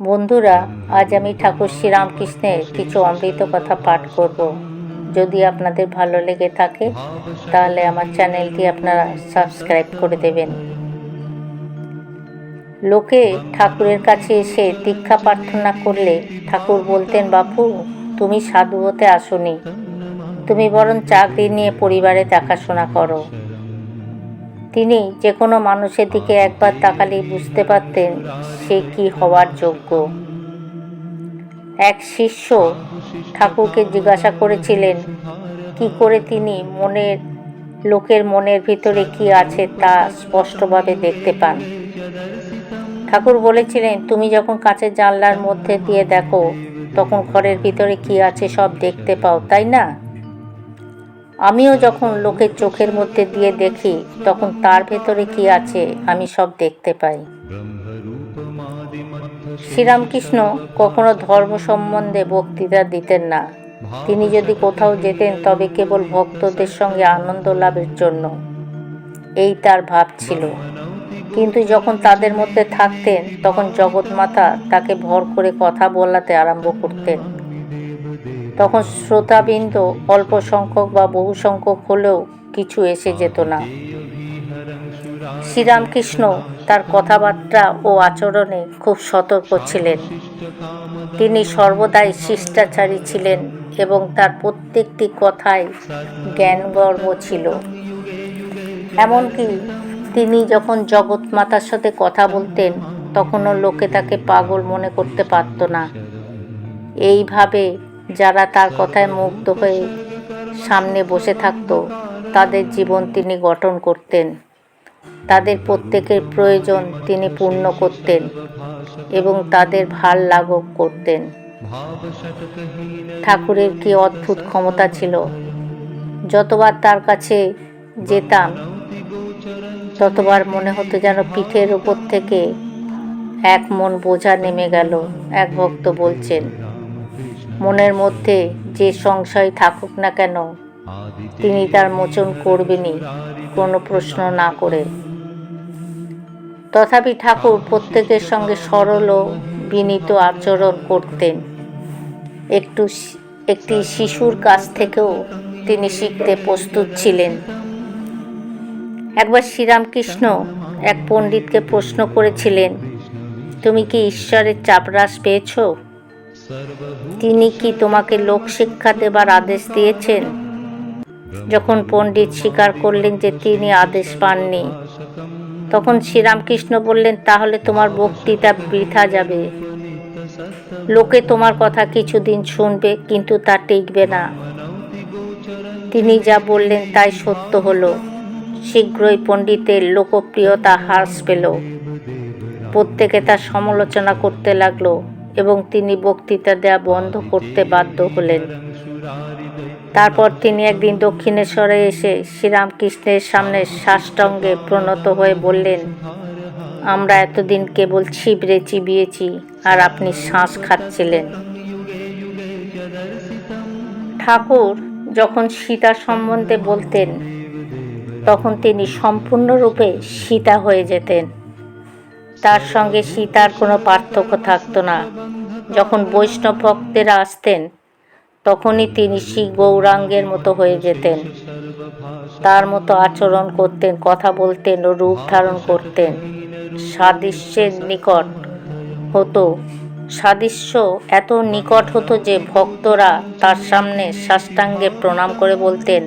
বন্ধুরা আজ আমি ঠাকুর শ্রীরামকৃষ্ণের কিছু অমৃত কথা পাঠ করব। যদি আপনাদের ভালো লেগে থাকে তাহলে আমার চ্যানেলটি আপনারা সাবস্ক্রাইব করে দেবেন। লোকে ঠাকুরের কাছে এসে দীক্ষা প্রার্থনা করলে ঠাকুর বলতেন বাপু তুমি সাধু হতে আসনি। তুমি বরং চাকরি নিয়ে পরিবারে দেখাশোনা করো। তিনি যে কোনো মানুষের দিকে একবার তাকালেই বুঝতে পারতেন সে কি হওয়ার যোগ্য। এক শিষ্য ঠাকুরকে জিজ্ঞাসা করেছিলেন, কি করে তিনি মনের, লোকের মনের ভিতরে কি আছে তা স্পষ্টভাবে দেখতে পান? ঠাকুর বলেছিলেন, তুমি যখন কাঁচের জানলার মধ্যে দিয়ে দেখো, তখন ঘরের ভিতরে কি আছে সব দেখতে পাও, তাই না? আমিও যখন লোকের চোখের মধ্যে দিয়ে দেখি, তখন তার ভেতরে কি আছে, আমি সব দেখতে পাই। শ্রীরামকৃষ্ণ কখনো ধর্ম সম্বন্ধে বক্তৃতা দিতেন না। তিনি যদি কোথাও যেতেন, তবে কেবল ভক্তদের সঙ্গে আনন্দ লাভের জন্য। এই তার ভাব ছিল। কিন্তু যখন তাদের মধ্যে থাকতেন, তখন জগৎমাতা তাকে ভর করে কথা বলাতে আরম্ভ করতেন। তখন শ্রোতাবৃন্দ অল্প সংখ্যক বা বহু সংখ্যক হলেও কিছু এসে যেত না। শ্রীরামকৃষ্ণ তার কথাবার্তা ও আচরণে খুব সতর্ক ছিলেন। তিনি সর্বদাই শিষ্টাচারী ছিলেন এবং তার প্রত্যেকটি কথায় জ্ঞানগর্ব ছিল। এমনকি তিনি যখন জগৎমাতার সাথে কথা বলতেন, তখনও লোকে তাকে পাগল মনে করতে পারত না। এইভাবে যারা তার কথায় মুগ্ধ হয়ে সামনে বসে থাকত, তাদের জীবন তিনি গঠন করতেন। তাদের প্রত্যেকের প্রয়োজন তিনি পূর্ণ করতেন এবং তাদের ভালো লাঘব করতেন। ঠাকুরের কি অদ্ভুত ক্ষমতা ছিল? যতবার তার কাছে যেতাম, ততবার মনে হতো যেন পিঠের উপর থেকে এক মন বোঝা নেমে গেল, এক ভক্ত বলছেন মনের মধ্যে যে সংশয় থাকুক না কেন, তিনি তার মোচন করবেনই, কোনো প্রশ্ন না করে। তথাপি ঠাকুর প্রত্যেকের সঙ্গে সরল ও বিনীত আচরণ করতেন। একটু একটি শিশুর কাছ থেকেও তিনি শিখতে প্রস্তুত ছিলেন। একবার শ্রীরামকৃষ্ণ এক পণ্ডিতকে প্রশ্ন করেছিলেন, তুমি কি ঈশ্বরের চাপরাস পেয়েছ? তিনি কি তোমাকে লোক শিক্ষা দেবার আদেশ দিয়েছেন? যখন পণ্ডিত স্বীকার করলেন যে তিনি আদেশ পাননি, তখন শ্রীরামকৃষ্ণ বললেন, তাহলে তোমার বক্তৃতা বৃথা যাবে। লোকে তোমার কথা কিছুদিন শুনবে, কিন্তু তা টিকবে না। তিনি যা বললেন তাই সত্য হলো। শীঘ্রই পণ্ডিতের লোকপ্রিয়তা হ্রাস পেল। প্রত্যেকে তার সমালোচনা করতে লাগল। এবং তিনি বক্তৃতা দেওয়া বন্ধ করতে বাধ্য হলেন। তারপর তিনি একদিন দক্ষিণেশ্বরে এসে শ্রীরামকৃষ্ণের সামনে সাষ্টাঙ্গে প্রণত হয়ে বললেন, আমরা এতদিন কেবল ছিবড়ে চিবিয়েছি আর আপনি শ্বাস খাচ্ছিলেন। ঠাকুর যখন সীতা সম্বন্ধে বলতেন, তখন তিনি সম্পূর্ণরূপে সীতা হয়ে যেতেন। তার সঙ্গে সীতার কোনো পার্থক্য থাকতো না। যখন বৈষ্ণব ভক্তেরা আসতেন, তখনই তিনি শ্রী গৌরাঙ্গের মতো হয়ে যেতেন। তার মতো আচরণ করতেন, কথা বলতেন ও রূপ ধারণ করতেন। সাদৃশ্যের নিকট হতো, সাদৃশ্য এত নিকট হতো যে ভক্তরা তার সামনে সাষ্টাঙ্গে প্রণাম করে বলতেন,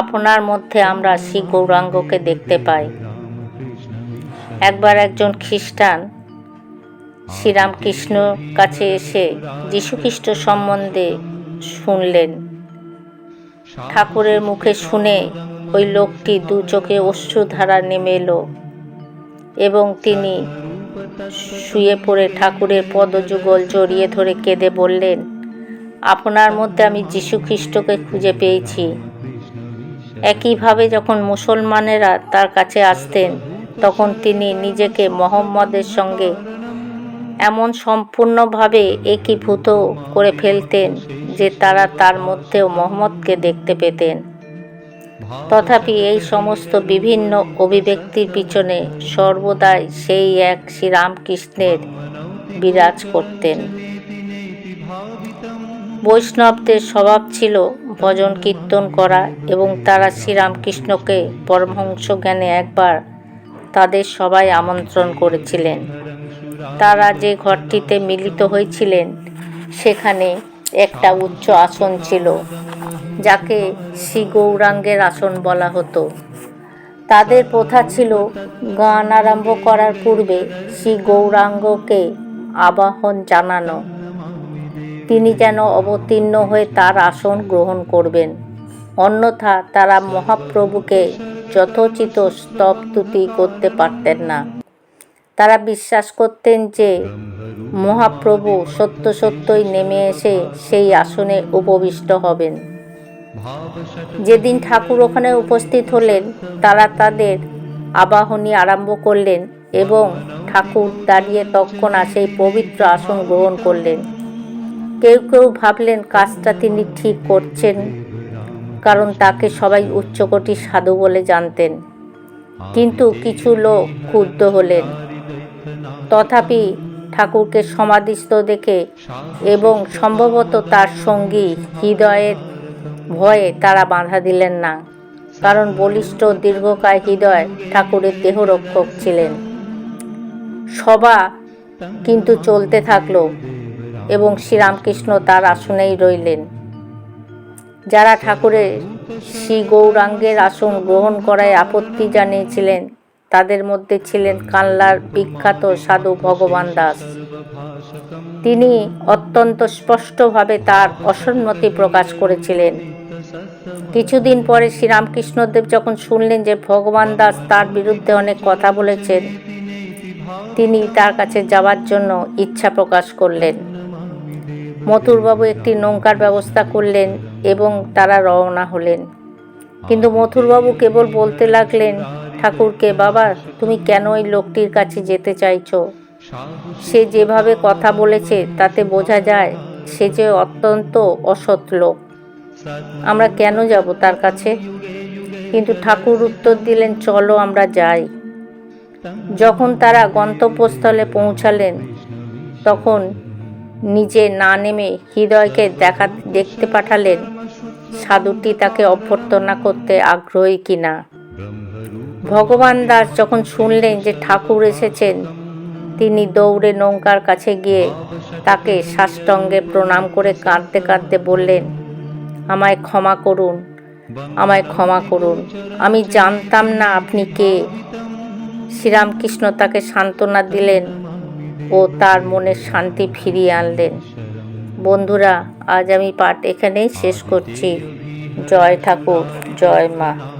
আপনার মধ্যে আমরা শ্রী গৌরাঙ্গকে দেখতে পাই। একবার একজন খ্রিস্টান শ্রীরামকৃষ্ণ কাছে এসে যীশুখ্রিস্ট সম্বন্ধে শুনলেন। ঠাকুরের মুখে শুনে ওই লোকটি দু চোখে অশ্রুধারা নেমে এলো এবং তিনি শুয়ে পড়ে ঠাকুরের পদযুগল জড়িয়ে ধরে কেঁদে বললেন, আপনার মধ্যে আমি যীশুখ্রিস্টকে খুঁজে পেয়েছি। একইভাবে যখন মুসলমানেরা তার কাছে আসতেন তখন তিনি নিজেকে মোহাম্মদের সঙ্গে এমন সম্পূর্ণভাবে একীভূত করে ফেলতেন যে তারা তার মধ্যেও মোহাম্মদকে দেখতে পেতেন। তথাপি এই সমস্ত বিভিন্ন অভিব্যক্তির পিছনে সর্বদাই সেই এক শ্রীরামকৃষ্ণের বিরাজ করতেন। বৈষ্ণবদের স্বভাব ছিল ভজন কীর্তন করা এবং তারা শ্রীরামকৃষ্ণকে পরমহংস জ্ঞানে একবার তাদের সবাই আমন্ত্রণ করেছিলেন। তারা যে ঘরটিতে মিলিত হয়েছিলেন, সেখানে একটা উচ্চ আসন ছিল, যাকে শ্রী গৌরাঙ্গের আসন বলা হতো। তাদের প্রথা ছিল গান আরম্ভ করার পূর্বে শ্রী গৌরাঙ্গকে আবাহন জানানো। তিনি যেন অবতীর্ণ হয়ে তার আসন গ্রহণ করবেন। অন্যথা তারা মহাপ্রভুকে যথোচিত স্তবতুতি করতে পারতেন না। তারা বিশ্বাস করতেন যে মহাপ্রভু সত্য সত্যই নেমে এসে সেই আসনে উপবিষ্ট হবেন। যেদিন ঠাকুর ওখানে উপস্থিত হলেন, তারা তাদের আবাহনী আরম্ভ করলেন এবং ঠাকুর দাঁড়িয়ে তৎক্ষণাৎ সেই পবিত্র আসন গ্রহণ করলেন। কেউ কেউ ভাবলেন, কাজটা তিনি ঠিক করছেন কারণ তাকে সবাই উচ্চকোটির সাধু বলে জানতেন। কিন্তু কিছু লোক ক্ষুব্ধ হলেন। তথাপি ঠাকুরকে সমাধিস্থ দেখে এবং সম্ভবত তার সঙ্গী হৃদয়ের ভয়ে তারা বাধা দিলেন না। কারণ বলিষ্ঠ দীর্ঘকায় হৃদয় ঠাকুরের দেহরক্ষক ছিলেন। সভা কিন্তু চলতে থাকল এবং শ্রীরামকৃষ্ণ তার আসনেই রইলেন। যারা ঠাকুরের শ্রী গৌরাঙ্গের আসন গ্রহণ করায় আপত্তি জানিয়েছিলেন, তাদের মধ্যে ছিলেন কানলার বিখ্যাত সাধু ভগবান দাস। তিনি অত্যন্ত স্পষ্টভাবে তার অসম্মতি প্রকাশ করেছিলেন। কিছুদিন পরে শ্রীরামকৃষ্ণদেব যখন শুনলেন যে ভগবান দাস তার বিরুদ্ধে অনেক কথা বলেছেন, তিনি তার কাছে যাওয়ার জন্য ইচ্ছা প্রকাশ করলেন। মথুরবাবু একটি নৌকার ব্যবস্থা করলেন এবং তারা রওনা হলেন। কিন্তু মথুরবাবু কেবল বলতে লাগলেন, ঠাকুরকে, বাবা, তুমি কেন ওই লোকটির কাছে যেতে চাইছো? সে যেভাবে কথা বলেছে, তাতে বোঝা যায় সে যে অত্যন্ত অসৎ লোক। আমরা কেন যাব তার কাছে? কিন্তু ঠাকুর উত্তর দিলেন, চলো, আমরা যাই। যখন তারা গন্তব্যস্থলে পৌঁছালেন, তখন নিজে না নেমে হৃদয়কে দেখা, দেখতে পাঠালেন। সাধুটি তাকে অভ্যর্থনা করতে আগ্রহী কিনা। ভগবান দাস যখন শুনলেন যে ঠাকুর এসেছেন, তিনি দৌড়ে নৌকার কাছে গিয়ে তাকে সাষ্টাঙ্গে প্রণাম করে কাঁদতে কাঁদতে বললেন, আমায় ক্ষমা করুন, আমায় ক্ষমা করুন। আমি জানতাম না আপনি কে। শ্রীরামকৃষ্ণ তাকে সান্ত্বনা দিলেন ও তার মনের শান্তি ফিরিয়ে আনলেন। বন্ধুরা, আজ আমি পাঠ এখানেই শেষ করছি। জয় ঠাকুর, জয় মা।